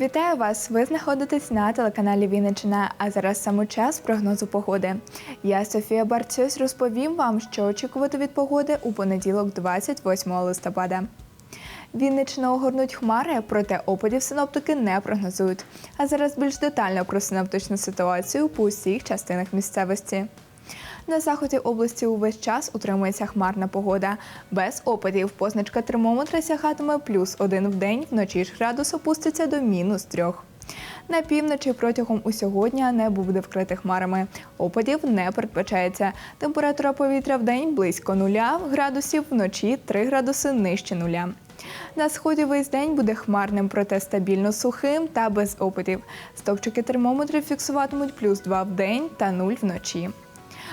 Вітаю вас! Ви знаходитесь на телеканалі Вінниччина, а зараз саме час прогнозу погоди. Я Софія Барцюсь розповім вам, що очікувати від погоди у понеділок, 28 листопада. Вінниччина огорнуть хмари, проте опадів синоптики не прогнозують. А зараз більш детально про синоптичну ситуацію по усіх частинах місцевості. На заході області увесь час утримується хмарна погода. Без опадів позначка термометра сягатиме плюс один в день, вночі ж градус опуститься до мінус трьох. На півночі протягом усього дня небо буде вкрите хмарами. Опадів не передбачається. Температура повітря в день близько нуля градусів, вночі 3 градуси нижче нуля. На сході весь день буде хмарним, проте стабільно сухим та без опадів. Стовпчики термометрів фіксуватимуть плюс 2 в день та 0 вночі.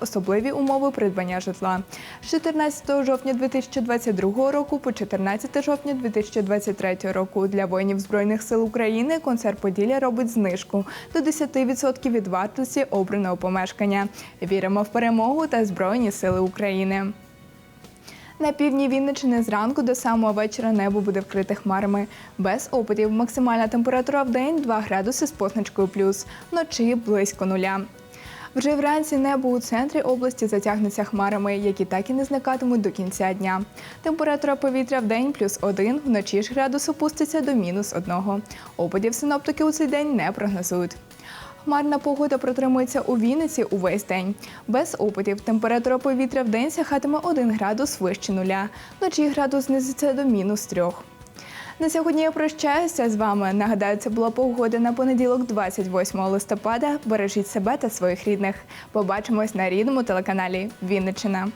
особливі умови придбання житла. З 14 жовтня 2022 року по 14 жовтня 2023 року для воїнів Збройних сил України концерт Поділля робить знижку до 10% від вартості обраного помешкання. Віримо в перемогу та Збройні сили України. На півдні Вінниччини зранку до самого вечора небо буде вкрите хмарами. Без опадів максимальна температура в день 2 градуси з позначкою плюс, вночі близько нуля. Вже вранці небо у центрі області затягнеться хмарами, які так і не зникатимуть до кінця дня. Температура повітря в день плюс один, вночі ж градус опуститься до мінус одного. Опадів синоптики у цей день не прогнозують. Хмарна погода протримується у Вінниці увесь день. Без опадів температура повітря в день сягатиме 1 градус вище нуля. Вночі градус знизиться до мінус трьох. На сьогодні я прощаюся з вами. Нагадаю, це була погода на понеділок, 28 листопада. Бережіть себе та своїх рідних. Побачимось на рідному телеканалі Вінниччина.